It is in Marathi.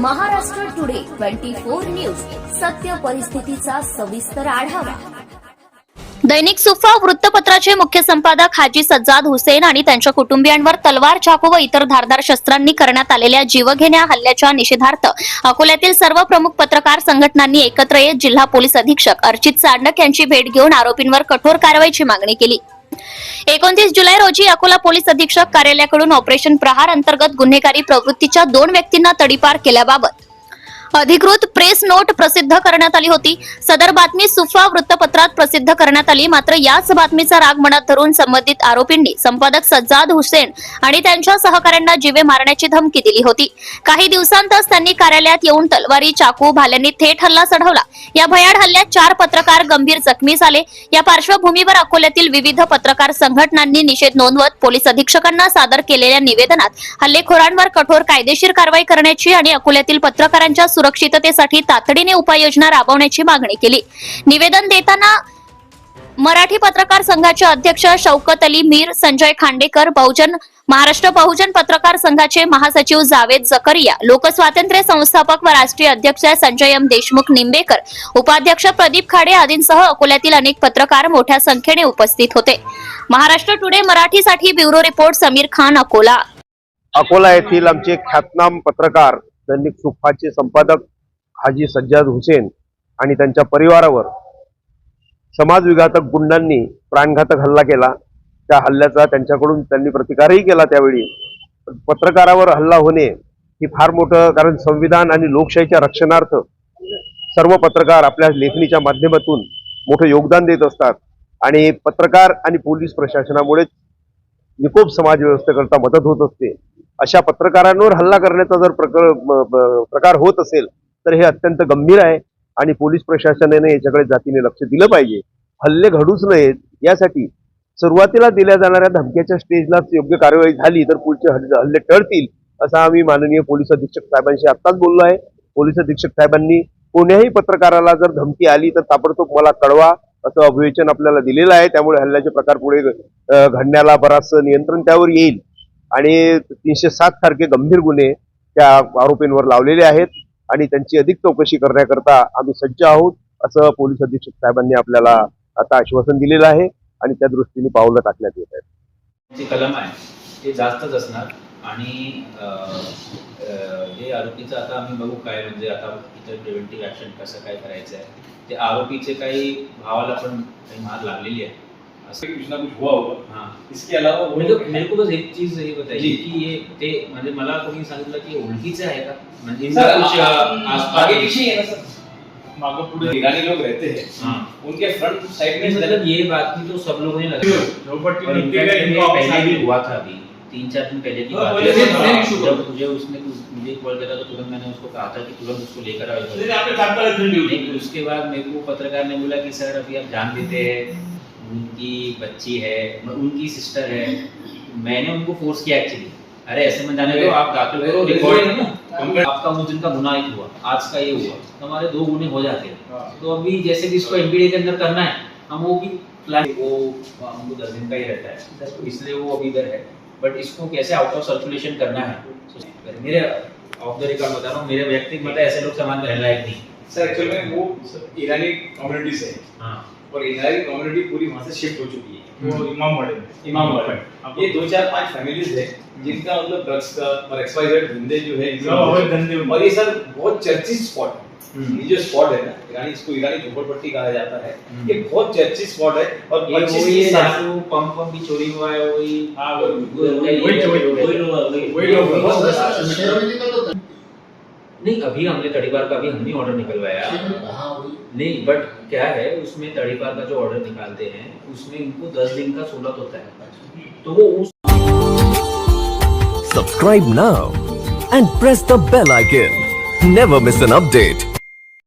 Twenty four news. सत्य परिस्थितीचा सविस्तर आढावा. दैनिक सुफा वृत्तपत्राचे मुख्य संपादक हाजी सज्जाद हुसेन आणि त्यांच्या कुटुंबियांवर तलवार चाकू व इतर धारदार शस्त्रांनी करण्यात आलेल्या जीवघेण्या हल्ल्याच्या निषेधार्थ अकोल्यातील सर्व प्रमुख पत्रकार संघटनांनी एकत्र येत जिल्हा पोलीस अधीक्षक अर्चित चांडक यांची भेट घेऊन आरोपींवर कठोर कारवाईची मागणी केली. एकोणतीस जुलै रोजी अकोला पोलीस अधीक्षक कार्यालयाकडून ऑपरेशन प्रहार अंतर्गत गुन्हेगारी प्रवृत्तीच्या दोन व्यक्तींना तडीपार केल्याबाबत अधिकृत प्रेस नोट प्रसिद्ध करण्यात आली होती. सदर बातमी सुफा वृत्तपत्रात प्रसिद्ध करण्यात आली. मात्र याच बातमीचा राग मनात धरून संबंधित आरोपींनी संपादक सज्जाद हुसेन आणि त्यांच्या सहकाऱ्यांना जीवे मारण्याची धमकी दिली होती. काही दिवसांतच त्यांनी कार्यालयात येऊन तलवारी चाकू भाल्यांनी थेट हल्ला चढवला. या भयाड हल्ल्यात चार पत्रकार गंभीर जखमी झाले. या पार्श्वभूमीवर अकोल्यातील विविध पत्रकार संघटनांनी निषेध नोंदवत पोलीस अधीक्षकांना सादर केलेल्या निवेदनात हल्लेखोरांवर कठोर कायदेशीर कारवाई करण्याची आणि अकोल्यातील पत्रकारांच्या सुरक्षिततेसाठी तातडीने उपाययोजना राबवण्याची मागणी केली. निवेदन देताना मराठी पत्रकार संघाचे अध्यक्ष शौकत अली मीर संजय खांडेकर बहुजन महाराष्ट्र बहुजन पत्रकार संघाचे महासचिव जावेद जकरिया लोकस्वातंत्र्य संस्थापक व राष्ट्रीय अध्यक्ष संजय एम देशमुख निंबेकर उपाध्यक्ष प्रदीप खाडे आदींसह अकोल्यातील अनेक पत्रकार मोठ्या संख्येने उपस्थित होते. महाराष्ट्र टुडे मराठीसाठी ब्युरो रिपोर्ट समीर खान अकोला. अकोला येथील आमचे ख्यातनाम पत्रकार दैनिक सुफाचे संपादक हाजी सज्जाद हुसेन आणि त्यांच्या परिवारावर समाजविघातक गुंडांनी प्राणघातक हल्ला केला. त्या हल्ल्याचा त्यांच्याकडून त्यांनी प्रतिकारही केला त्यावेळी. पत्रकारावर हल्ला होणे ही फार मोठं कारण संविधान आणि लोकशाहीच्या रक्षणार्थ सर्व पत्रकार आपल्या लेखणीच्या माध्यमातून मोठं योगदान देत असतात. आणि पत्रकार आणि पोलीस प्रशासनामुळे निकोप समाज व्यवस्थेकरता मदत होत असते. अशा पत्रकारांवर हल्ला करण्याचा जर प्रकार म- प्रकार होत असेल तर हे अत्यंत गंभीर आहे आणि पोलीस प्रशासनाने याच्याकडे जातीने लक्ष दिलं पाहिजे. हल्ले घडूच नयेत यासाठी सुरुवातीला दिल्या जाणाऱ्या धमक्याच्या स्टेजलाच योग्य कारवाई झाली तर पुढचे हल्ले हल्ले टळतील असं आम्ही माननीय पोलीस अधीक्षक साहेबांशी आत्ताच बोललो आहे. पोलीस अधीक्षक साहेबांनी कोण्याही पत्रकाराला जर धमकी आली तर ताबडतोब मला कळवा. असं अभिवेचन आपल्याला दिलेलं आहे. त्यामुळे हल्ल्याचे प्रकार पुढे घडण्याला बराचसं नियंत्रण त्यावर येईल. आणि तीनशे सात सारखे गंभीर गुन्हे त्या आरोपींवर लावलेले आहेत. आणि त्यांची अधिक चौकशी करण्याकरता आम्ही सज्ज आहोत असं पोलीस अधीक्षक साहेबांनी आपल्याला आता आश्वासन दिलेलं आहे. आणि त्या दृष्टीने पावलं टाकण्यात येत आहेत. कलम आहे ते जास्तच असणार. आणि हे आरोपीचं आता आम्ही बघू काय म्हणजे आता इतर प्रिव्हेंटिव्ह ऍक्शन कसं काय करायचं आहे. ते आरोपीचे काही भावाला पण काही मार लागलेली आहे. असं कुछ ना कुछ हुआ होगा. हां. इसके अलावा वो मेरे को मेरे को बस एक चीज ये बताइए जी. की ये ते म्हणजे मला कोणी सांगितलं की ओळखीचे आहे का? म्हणजे आगे पीछे ही है ना सर? मागो ईरानी लोग रहते हैं। उनके फ्रंट साइड में मतलब ये बात तो सब लोगों ने लगा पहले भी। हुआ था अभी। तीन चार दिन पहले की हाँ, बात है। शुरू जब मुझे उसने मुझे कॉल किया था तो तुरंत मैंने उसको कहा था कि तुरंत उसको लेकर आओ उसके बाद मेरे को पत्रकार ने बोला कि सर अभी आप जान देते हैं उनकी बच्ची है उनकी सिस्टर है। मैंने उनको फोर्स किया एक्चुअली अरे ऐसे में जाने दो आप दाखिल करो रिकॉर्ड आपका उस दिन का गुना एक हुआ आज का ये हुआ। तो हमारे दो गुने हो जाते हैं। हाँ। तो अभी जैसे भी इसको एमपीडी के अंदर करना है हम वो भी वो हमको दस दिन का ही रहता है। तो इसलिए वो अभी इधर है। बट इसको कैसे आउट ऑफ़ सर्कुलेशन करना है? मेरे ऑफ़ द रिकॉर्ड बता रहा हूँ मेरे व्यक्तिगत मत ऐसे लोग समाज में रहने लायक नहीं। सर एक्चुअल में वो ईरानी कम्युनिटी से हाँ। और ईरानी कम्युनिटी पूरी वहाँ से शिफ्ट हो चुकी है। वो इमाम में। इमाम ये दो चार पाँच फैमिलीज़ है जिनका मतलब ड्रग्स का और एक्सवाइजेड धंधे जो है होते और ये सर बहुत चर्चित स्पॉट है। ये जो स्पॉट है ना ईरानी इसको ईरानी झोपड़पट्टी कहा जाता है हम्म। ये बहुत चर्चित स्पॉट है और ये 25 वही है साल जैसे वो पंप पंप भी चोरी हुआ है वही हाँ, वही- वही- वही- लोग- वही- लोग- वही लोग- बस- नहीं अभी हमने तड़ीपार का भी हमने ऑर्डर निकलवाया। नहीं बट क्या है उसमें तड़ीपार का जो ऑर्डर निकालते हैं उसमें इनको दस दिन का सोलत होता है। तो वो उस Subscribe now and press the bell icon. Never miss an update.